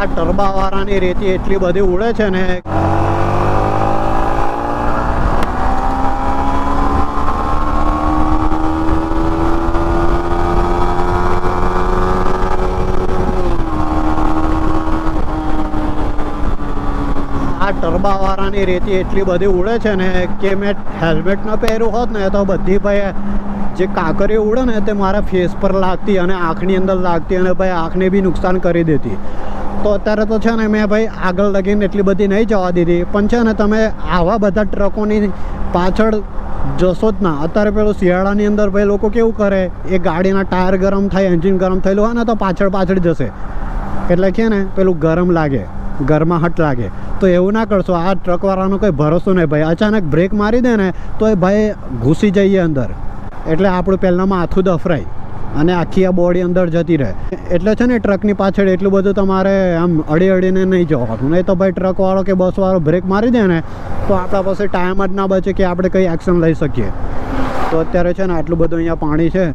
આ ટરબાવાળાની રેતી એટલી બધી ઉડે છે ને. ટરબાવાળાની રેતી એટલી બધી ઉડે છે ને કે મેં હેલ્મેટ ન પહેર્યું હોત ને તો બધી ભાઈ જે કાંકરીઓ ઉડે ને તે મારા ફેસ પર લાગતી અને આંખની અંદર લાગતી અને ભાઈ આંખને બી નુકસાન કરી દેતી. તો અત્યારે તો છે ને મેં ભાઈ આગળ લગીને એટલી બધી નહીં જવા દીધી. પણ છે ને તમે આવા બધા ટ્રકોની પાછળ જશો જ ના. અત્યારે પેલું શિયાળાની અંદર ભાઈ લોકો કેવું કરે? એ ગાડીના ટાયર ગરમ થાય, એન્જિન ગરમ થયેલું હોય ને તો પાછળ પાછળ જશે. એટલે કે ને પેલું ગરમ લાગે ગરમાહટ લાગે. તો એવું ના કરશો. આ ટ્રકવાળાનો કોઈ ભરોસો નહીં ભાઈ. અચાનક બ્રેક મારી દે ને તો એ ભાઈ ઘૂસી જઈએ અંદર. એટલે આપણું પહેલાંમાં માથું દફરાય. અને આખી આ બોડી અંદર જતી રહે. એટલે છે ને ટ્રકની પાછળ એટલું બધું તમારે આમ અડી અડીને નહીં જવાનું. નહીં તો ભાઈ ટ્રકવાળો કે બસવાળો બ્રેક મારી દે ને, તો આપણા પાસે ટાઈમ જ ના બચે કે આપણે કંઈ એક્શન લઈ શકીએ. તો અત્યારે છે ને આટલું બધું અહીંયા પાણી છે.